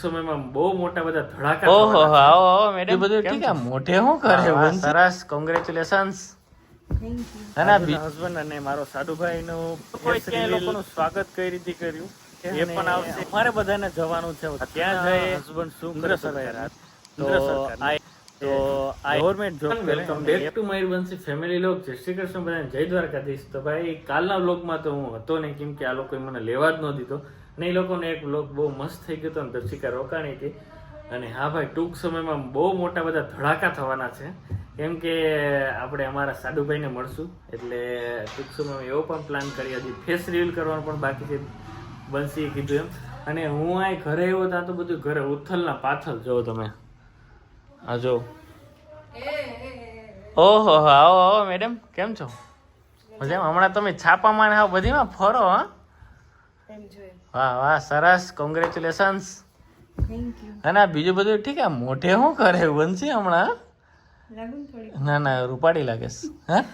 સમયમાં બહુ મોટા બધા ધડાકા ઓહો આવો આવો મેડમ. બધું ઠીક આ મોઢે શું કરે સરસ. કોંગ્રેચ્યુલેશન્સ અને હસબન્ડ અને મારો સાડુભાઈ નું કોઈ ક્યાંય લોકોનું સ્વાગત કઈ રીતે કર્યું. એ પણ આવશે. અમારે બધાને જવાનું છે. ત્યાં જઈએ હસબન્ડ શું કરે સરકાર. તો આ government job welcome back to my family લોક જય શ્રી કૃષ્ણ. બધાને જય દ્વારકાધીશ. તો ભાઈ કાલના વ્લોગમાં તો હું હતો નહીં કેમ કે આ લોકોએ મને લેવા જ ન દીધો. અને એ લોકોને એક વ્લોગ બહુ મસ્ત થઈ ગયો હતો અને દર્શિકા રોકાણી હતી. અને હા ભાઈ, ટૂંક સમયમાં બહુ મોટા બધા ધડાકા થવાના છે. કેમ કે આપણે અમારા સાડુભાઈને મળશું. એટલે ટૂંક સમયમાં એવો પણ પ્લાન કરી હજી ફેસ રિવીલ કરવાનું પણ બાકી છે. બંસીએ કીધું એમ. અને હું આ ઘરે એવો ત્યાં તો બધું ઘરે ઉથલના પાથલ. જો તમે. આ જો ઓહો આવો આવો મેડમ કેમ છો? મજામાં? હમણાં તમે છાપામાં આવું બધીમાં ફરો, હા? વાહ વાહ સરસ. કોંગ્રેચ્યુલેશન્સ અને બીજું બધું ઠીક આ મોઢે શું કરે? વંશી હમણાં? ના ના રૂપાડી લાગે હા?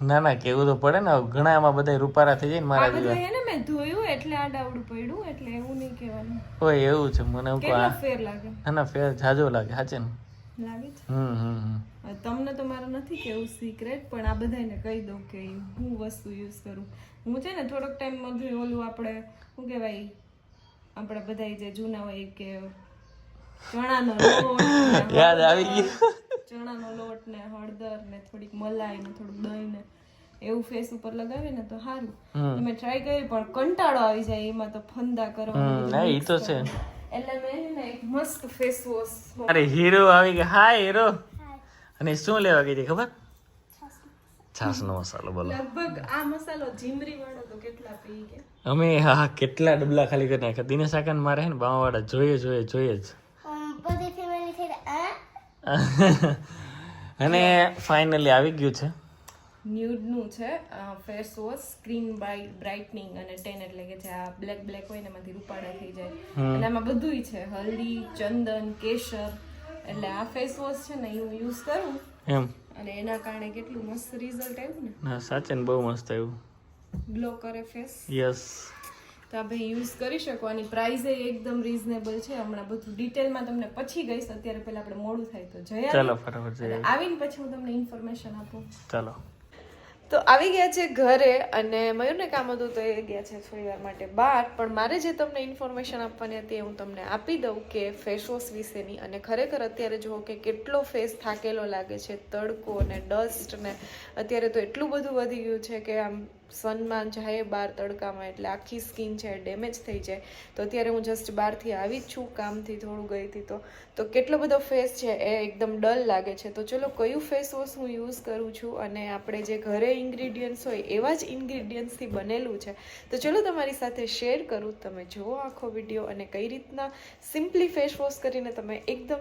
ના ના કેવું તો પડે ને. ઘણા એમાં બધા રૂપારા થઈ જાય ને મારા જેવા. એને મેં ધોયું એટલે આ ડાવડું પડ્યું એટલે એવું નહીં કહેવાનું. હોય એવું છે. મને ફેર લાગે? ના ફેર જાજો લાગે સાચે ને? લાગે છે? હમ હમ હમ. તમને તો મારે નથી કેવું સિક્રેટ પણ આ બધાને કહી દઉં કે હું વસ્તુ યુઝ કરું. હું છે ને થોડોક ટાઈમમાં જોઈ ઓલું આપણે શું કહેવાય આપણે બધા જે જૂના હોય કે ચણાનો લોટ યાદ આવી ગયું. ચણાનો લોટ ને હળદર ને થોડીક મલાઈ ને થોડુંક દહીં ને એવું ફેસ ઉપર લગાવે ને તો સારું. તમે ટ્રાય કરી પણ કંટાળો આવી જાય એમાં તો ફંદા કરવા એ તો છે. એટલે મેં એક મસ્ત ફેસ વોશ અરે હીરો આવી ગયા હાય હીરો અને શું લેવા ગઈ હતી ખબર? છાસનો મસાલો બોલો. લગભગ આ મસાલો જીમરી વાળો તો કેટલા પી ગયા અમે હા કેટલા ડબલા ખાલી કરી નાખ્યા. દિનેશ આકાને મારે હે ને બાવાવાળા જોઈએ જોઈએ જોઈએ જ. બધી ફેમિલી થઈ અને ફાઇનલી આવી ગયું છે. ન્યૂડનું છે face wash screen by brightening અને ટેન એટલે કે જે આ બ્લેક બ્લેક હોય ને એમાંથી રૂપાળા થઈ જાય. અને આમાં બધુંય છે હલ્દી ચંદન કેસર એટલે આ ફેસ વોશ છે ને એ હું યુઝ કરું. એમ? અને એના કારણે કેટલું મસ્ત રિઝલ્ટ આવ્યું ને. ના સાચે ને બહુ મસ્ત આવ્યું. ગ્લો કરે ફેસ યસ તો આ ભાઈ યુઝ કરી શકો આની પ્રાઇસ એકદમ રીઝનેબલ છે. હમણાં બધું ડિટેલમાં તમને પછી ગઈશ અત્યારે પહેલા આપણે મોડું થાય તો જયા ચાલો ફટાફટ જઈએ આવીને પછી હું તમને ઇન્ફોર્મેશન આપું. ચાલો. તો આવી ગયા છે ઘરે અને મયુરને કામ હતું તો એ ગયા છે થોડી વાર માટે બહાર. પણ મારે જે તમને ઇન્ફોર્મેશન આપવાની હતી એ હું તમને આપી દઉં કે ફેસ વોશ વિશેની. અને ખરેખર અત્યારે જુઓ કે કેટલો ફેસ થાકેલો લાગે છે, તડકો અને ડસ્ટ ને, અત્યારે તો એટલું બધું વધી ગયું છે કે આમ સનમાં જાય બહાર તડકામાં, એટલે આખી સ્કિન છે, ડેમેજ થઈ જાય. તો અત્યારે હું જસ્ટ બહારથી આવી જ છું, કામથી થોડું ગઈ હતી તો. તો કેટલો બધો ફેસ છે એ એકદમ ડલ લાગે છે. તો ચલો, કયું ફેસ વોશ હું યુઝ કરું છું અને આપણે જે ઘરે ઇન્ગ્રીડિયન્ટ્સ હોય, એવા જ ઇન્ગ્રીડિયન્ટ્સથી બનેલું છે. તો ચલો, તમારી સાથે શેર કરું. તમે જુઓ આખો વીડિયો અને કઈ રીતના સિમ્પલી ફેસ વોશ કરીને તમે એકદમ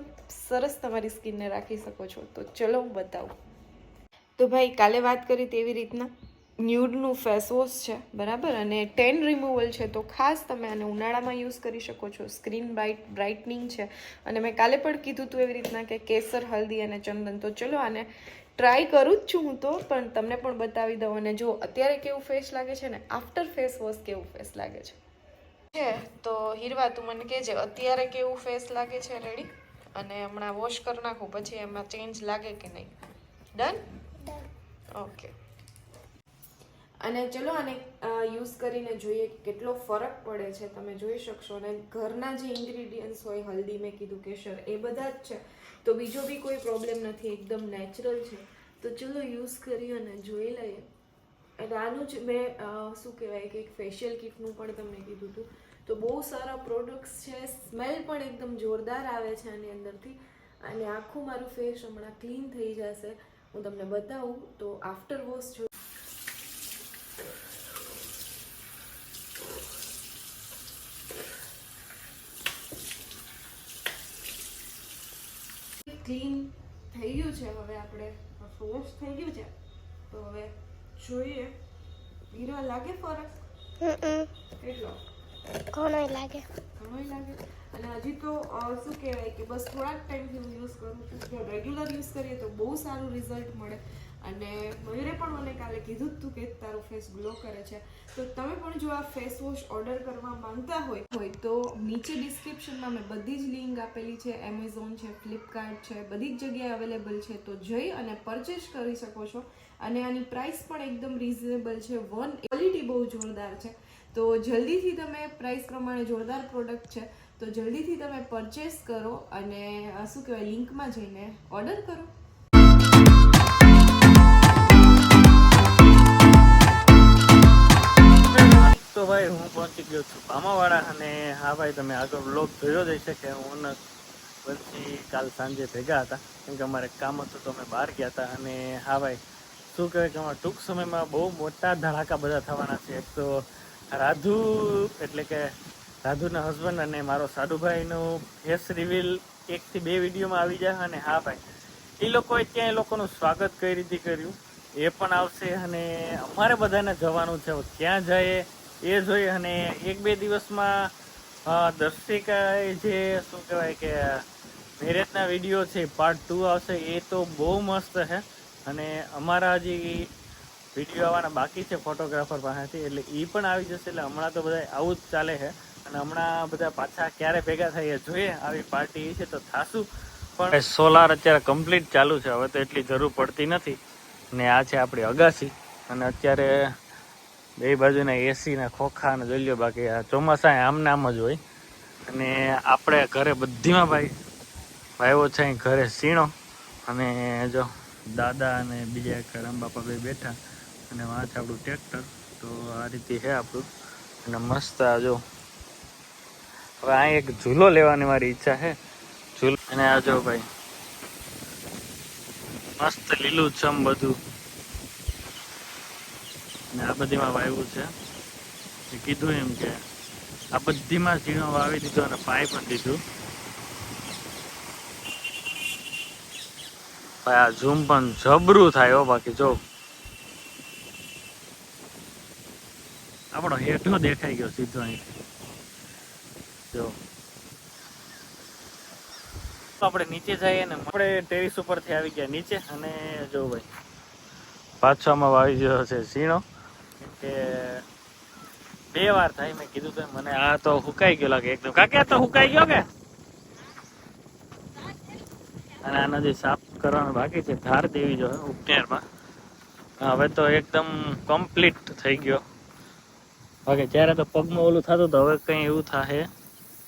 સરસ તમારી સ્કિનને રાખી શકો છો. તો ચલો, હું બતાવું. તો ભાઈ, કાલે વાત કરી તેવી રીતના? ન્યૂડનું ફેસ વોશ છે બરાબર? અને ટેન રિમૂવલ છે તો ખાસ તમે આને ઉનાળામાં યુઝ કરી શકો છો. સ્ક્રીન બ્રાઇટ બ્રાઇટનિંગ છે. અને મેં કાલે પણ કીધું હતું એવી રીતના કે કેસર હલ્દી અને ચંદન. તો ચલો આને ટ્રાય કરું જ છું હું તો પણ તમને પણ બતાવી દઉં. અને જો અત્યારે કેવું ફેસ લાગે છે ને આફ્ટર ફેસ વોશ કેવું ફેસ લાગે છે? છે તો હીરવા તું મને કહેજે અત્યારે કેવું ફેસ લાગે છે રેડી? અને હમણાં વોશ કરી નાખું પછી એમાં ચેન્જ લાગે કે નહીં? ડન. ઓકે. અને ચલો આને યુઝ કરીને જોઈએ કેટલો ફરક પડે છે. તમે જોઈ શકશો. અને ઘરના જે ઇન્ગ્રીડિયન્ટ્સ હોય, હલ્દી મેં કીધું, કેસર, એ બધા જ છે. તો બીજો બી કોઈ પ્રોબ્લેમ નથી. એકદમ નેચરલ છે. તો ચલો યુઝ કરી અને જોઈ લઈએ. અને આનું જ મેં શું કહેવાય કે એક ફેશિયલ કિટનું પણ તમને કીધું હતું. તો બહુ સારા પ્રોડક્ટ્સ છે. સ્મેલ પણ એકદમ જોરદાર આવે છે આની અંદરથી. અને આખું મારું ફેસ હમણાં ક્લીન થઈ જશે. હું તમને બતાવું. તો આફ્ટર વોશ જો ક્લીન થઈ ગયું છે. હવે આપણે ફોર્સ થઈ ગયું છે. તો હવે જોઈએ. હીરો લાગે ફરક? કેટલો? ઘણો લાગે. ઘણો લાગે? અને હજી તો શું કહેવાય કે બસ થોડાક ટાઈમથી હું યુઝ કરું છું. જો રેગ્યુલર યુઝ કરીએ તો બહુ સારું રિઝલ્ટ મળે. અને મયુરે પણ મને કાલે કીધું હતું કે તારું ફેસ ગ્લો કરે છે. તો તમે પણ જો આ ફેસ વોશ ઓર્ડર કરવા માંગતા હોય હોય તો નીચે ડિસ્ક્રિપ્શનમાં મેં બધી જ લિંક આપેલી છે. એમેઝોન છે ફ્લિપકાર્ટ છે, બધી જ જગ્યાએ અવેલેબલ છે. તો જઈ અને પરચેસ કરી શકો છો. અને આની પ્રાઇસ પણ એકદમ રિઝનેબલ છે. વન ક્વોલિટી બહુ જોરદાર છે. તો જલ્દીથી તમે પ્રાઇસ પ્રમાણે જોરદાર પ્રોડક્ટ છે. તો જલ્દીથી તમે પરચેસ કરો અને શું કહેવાય લિંકમાં જઈને ઓર્ડર કરો. તો ભાઈ હું પહોંચી ગયો છું પામાવાળા અને હા ભાઈ તમે આગળ બ્લોગ જોયો જ હશે કે હું પછી કાલ સાંજે ભેગા હતા. કેમ કે અમારે કામ હતું તો અમે બહાર ગયા હતા અને હા ભાઈ, શું કહેવાય કે અમારા ટૂંક સમયમાં બહુ મોટા ધડાકા બધા થવાના છે. એક તો રાધુ એટલે કે રાધુના હસબન્ડ અને મારો સાધુભાઈનો ફેસ રિવીલ એકથી બે વિડીયોમાં આવી જાય અને હા ભાઈ એ લોકોએ ત્યાં એ લોકોનું સ્વાગત કઈ રીતે કર્યું. એ પણ આવશે અને અમારે બધાને જવાનું છે. ક્યાં જઈએ? એ જોઈએ અને એક બે દિવસમાં દર્શિકાએ જે, શું કહેવાય કે, મેરેજના વીડિયો છે પાર્ટ ટુ આવશે, એ તો બહુ મસ્ત છે. અને અમારા હજી વીડિયો આવવાના બાકી છે ફોટોગ્રાફર પાસેથી, એટલે એ પણ આવી જશે, એટલે હમણાં તો બધા આવું જ ચાલે છે. અને હમણાં બધા પાછા ક્યારે ભેગા થઈએ જોઈએ, આવી પાર્ટી છે તો થાશું. પણ સોલાર અત્યારે કમ્પ્લીટ ચાલુ છે, હવે તો એટલી જરૂર પડતી નથી. ને આ છે આપણી અગાસી. અને અત્યારે બે બાજુના એસી ના ખોખા ને જોઈ લ્યો બાકી આ ચોમાસા આમ ને આમ જ હોય. અને આપણે ઘરે બધીમાં ભાઈ, ભાઈઓ છે ઘરે સીણો અને જો દાદા અને બીજા એક રામબાપા બે બેઠા અને વાં છે આપણું ટ્રેક્ટર, તો આ રીતે છે આપણું. અને મસ્ત આ જો, હવે આ એક ઝૂલો લેવાની મારી ઈચ્છા છે. ઝૂલો અને આ જો ભાઈ, મસ્ત લીલું છમ બધું. ને આ બધીમાં વાવ્યું છે. એ કીધું એમ કે આ બધીમાં ઝીણો વાવી દીધો અને પાઈ પણ દીધું. ભાઈ, આ ઝૂમ પણ જબરું થાય હો બાકી, જો. આપણો હેઠો દેખાઈ ગયો સીધો અહીંથી. જો. આપણે નીચે જઈએ ને, આપણે ટેરિસ ઉપરથી આવી ગયા, નીચે અને જો ભાઈ, પાછો આમાં વાવી ગયો છે ઝીણો. કે બે વાર થાય મેં કીધું તો મને આ તો હુકાઈ ગયો લાગે એકદમ. કાકે તો હુકાઈ ગયો કે? અને આનો જે સાફ કરવાનો બાકી છે, ધાર દેવી જોઈએ ઉપનેરમાં હવે તો એકદમ કમ્પ્લીટ થઈ ગયો. હવે જ્યારે તો પગમાં ઓલું થતું તો હવે કંઈ એવું થાય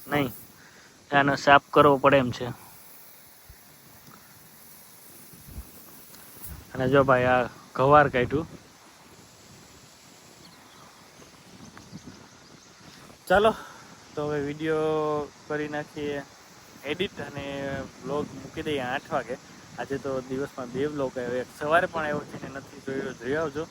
નહીં. આને સાફ કરવો પડે એમ છે. અને જો ભાઈ આ ગવાર કાઢ્યું. ચાલો, તો હવે વીડિયો કરી નાખીએ એડિટ અને બ્લોગ મૂકી દઈએ આઠ વાગે. આજે તો દિવસમાં બે બ્લોગ આવ્યો. એક સવારે પણ આવ્યો છે નથી જોયો, જોઈ આવજો.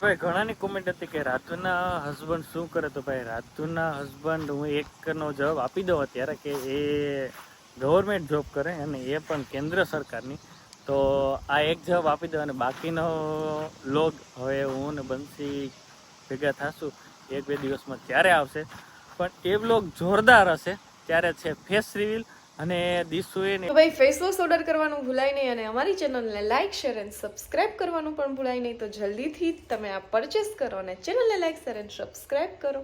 ભાઈ, ઘણાની કોમેન્ટ હતી કે રાતુના હસબન્ડ શું કરે? તો ભાઈ, રાતુના હસબન્ડ હું એકનો જવાબ આપી દઉં અત્યારે કે એ ગવર્મેન્ટ જોબ કરે અને એ પણ કેન્દ્ર સરકારની. તો આ એક જવાબ આપી દો અને બાકીનો લોગ હવે હું ને બંસી ભેગા થશું. એક બે દિવસમાં ત્યારે આવશે? પણ એ બ્લોગ જોરદાર હશે. ત્યારે છે ફેસ રિવીલ અને દિશુએ ને ભાઈ ફેસ વોશ ઓર્ડર કરવાનું ભૂલાય નહીં અને અમારી ચેનલને લાઇક શેર એન્ડ સબસ્ક્રાઇબ કરવાનું પણ ભૂલાય નહીં. તો જલ્દીથી તમે આ પરચેસ કરો અને ચેનલને લાઇક શેર એન્ડ સબસ્ક્રાઇબ કરો.